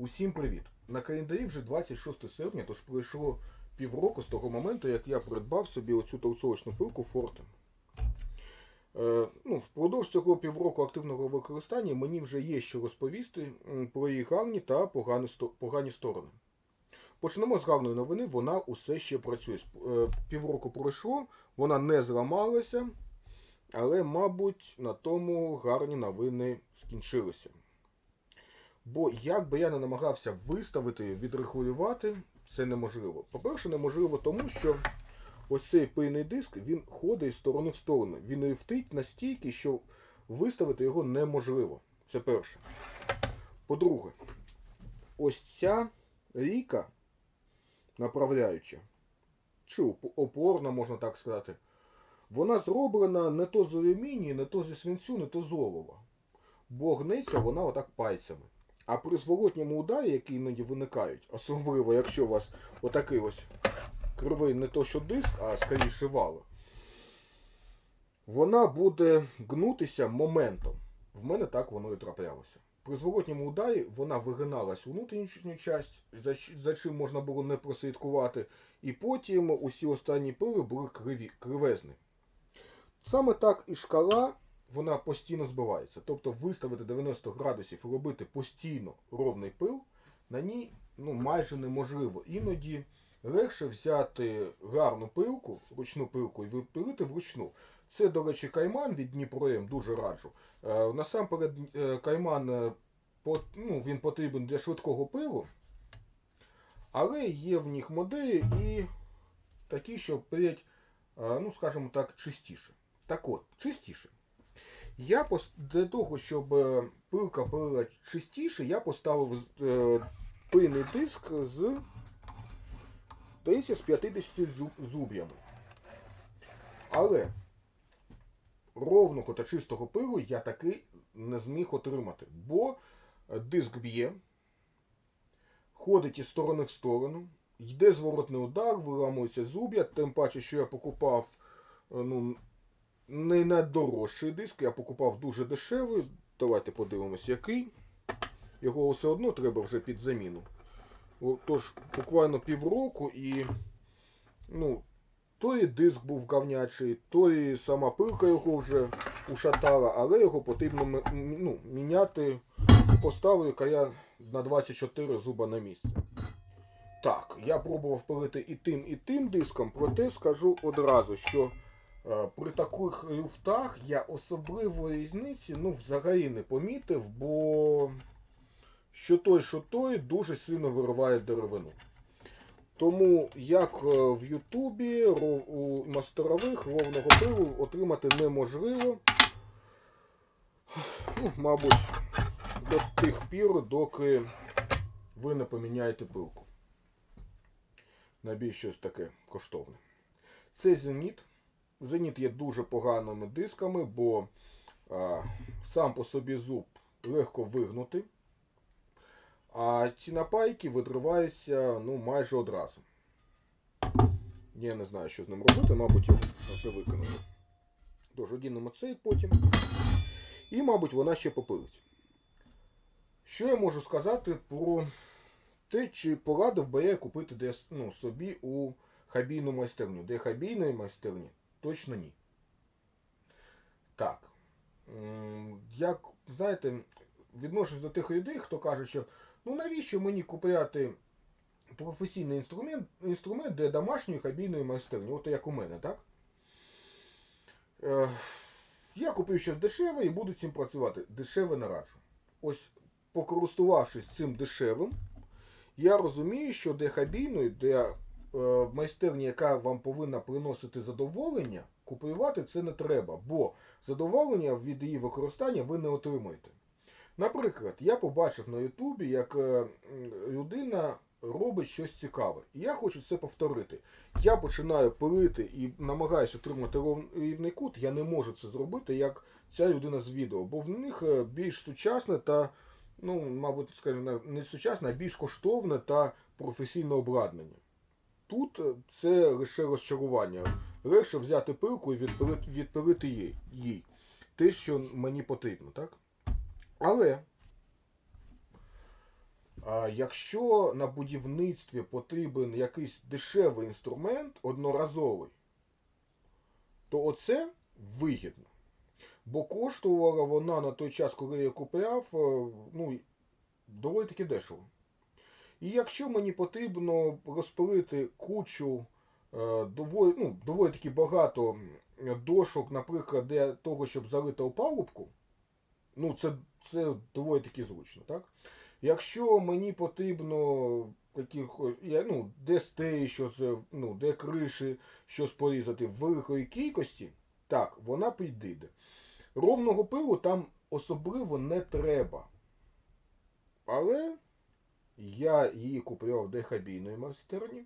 Усім привіт! На календарі вже 26 серпня, тож пройшло півроку з того моменту, як я придбав собі оцю товсовочну пилку Forte. Е, ну, впродовж цього півроку активного використання мені вже є що розповісти про її гарні та погані, погані сторони. Почнемо з гарної новини, вона усе ще працює. Е, Півроку пройшло, вона не зламалася, але, мабуть, на тому гарні новини скінчилися. Бо як би я не намагався виставити, відрегулювати, це неможливо. По-перше, неможливо тому, що ось цей пильний диск він ходить з сторони в сторону. Він рифтить настільки, що виставити його неможливо. Це перше. По-друге, ось ця ріка направляюча, чи оп- опорна, можна так сказати, вона зроблена не то з алюмінію, не то зі свинцю, не то з олова. Бо гнеться вона отак пальцями. А при зворотньому ударі, які іноді виникають, особливо якщо у вас отакий ось кривий не то що диск, а скоріше вало, вона буде гнутися моментом. В мене так воно і траплялося. При зворотньому ударі вона вигиналась у внутрішню часть, за, за чим можна було не прослідкувати, і потім усі останні пили були криві, кривезні. Саме так і шкала вона постійно збивається. Тобто виставити 90 градусів і робити постійно ровний пил на ній ну, майже неможливо. Іноді легше взяти гарну пилку, ручну пилку і випилити вручну. Це, до речі, кайман від Дніпром дуже раджу. Е, насамперед, е, кайман е, ну, він потрібен для швидкого пилу, але є в них моделі і такі, що пилять, ну, скажімо так, чистіше. Так от, чистіше. Я для того, щоб е, пилка пилила чистіше, я поставив е, пильний диск з, здається, з 50 зуб- зуб'ями. Але ровного та чистого пилу я таки не зміг отримати, бо диск б'є, ходить із сторони в сторону, йде зворотний удар, виламується зуб'я, тим паче, що я покупав е, ну, не найдорожчий диск, я покупав дуже дешевий. Давайте подивимось, який. Його все одно треба вже під заміну. Тож, буквально півроку і. Ну, то і диск був говнячий, то і сама пилка його вже ушатала, але його потрібно ну, міняти. І поставив я на 24 зуба на місце. Так, я пробував пилити і тим, і тим диском, проте скажу одразу, що При таких люфтах я особливої різниці ну, взагалі не помітив, бо що той, що той дуже сильно вириває деревину. Тому як е, в Ютубі у мастерових ровного пилу отримати неможливо. Ну, мабуть, до тих пір, доки ви не поміняєте пилку. Набій щось таке коштовне. Це зеніт. Зеніт є дуже поганими дисками, бо а, сам по собі зуб легко вигнути, а ці напайки видриваються ну, майже одразу. Я не знаю, що з ним робити, мабуть, його вже викинули. Тож одінемо цей потім. І, мабуть, вона ще попилить. Що я можу сказати про те, чи порадив би я купити десь ну, собі у хабійну майстерню. Де хабійної майстерні? Точно ні. Так. Як, знаєте, відношусь до тих людей, хто каже, що ну навіщо мені купляти професійний інструмент, інструмент для домашньої хабійної майстерні, от як у мене, так? Е, я купив щось дешеве і буду цим працювати. Дешеве не раджу. Ось, покористувавшись цим дешевим, я розумію, що для хабійної, для е, майстерні, яка вам повинна приносити задоволення, купувати це не треба, бо задоволення від її використання ви не отримаєте. Наприклад, я побачив на Ютубі, як е, людина робить щось цікаве. І я хочу це повторити. Я починаю пилити і намагаюся отримати рівний кут, я не можу це зробити, як ця людина з відео, бо в них е, більш сучасне та, ну, мабуть, скажімо, не сучасне, а більш коштовне та професійне обладнання. Тут е, це лише розчарування. Легше взяти пилку і відпилити, відпилити їй, їй. Те, що мені потрібно, так? Але А якщо на будівництві потрібен якийсь дешевий інструмент, одноразовий, то оце вигідно. Бо коштувала вона на той час, коли я купляв, е, ну, доволі таки дешево. І якщо мені потрібно розпилити кучу е, доволі, ну, доволі таки багато дошок, наприклад, для того, щоб залити опалубку, ну, це, це доволі таки зручно, так? Якщо мені потрібно ну, де стеї, щось, ну, де криші, щось порізати в великої кількості, так, вона підійде. Ровного пилу там особливо не треба. Але я її купував в дехабійної майстерні,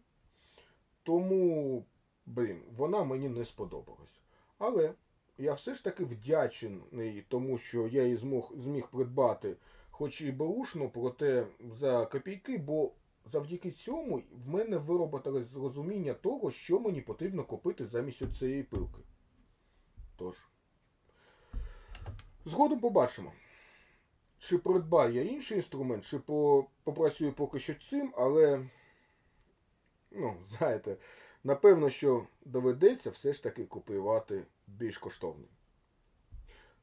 тому, блін, вона мені не сподобалась. Але я все ж таки вдячний тому, що я її змог, зміг придбати, хоч і беушну, проте за копійки, бо завдяки цьому в мене вироботилось зрозуміння того, що мені потрібно купити замість цієї пилки. Тож, згодом побачимо. Чи придбаю я інший інструмент, чи по, попрацюю поки що цим, але, ну, знаєте, напевно, що доведеться все ж таки купувати більш коштовний.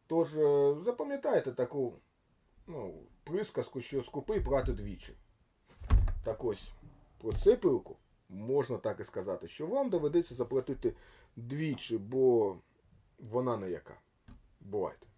Тож, е, запам'ятайте таку ну, присказку, що скупи брати двічі. Так ось, про цю пилку можна так і сказати, що вам доведеться заплатити двічі, бо вона не яка. Бувайте.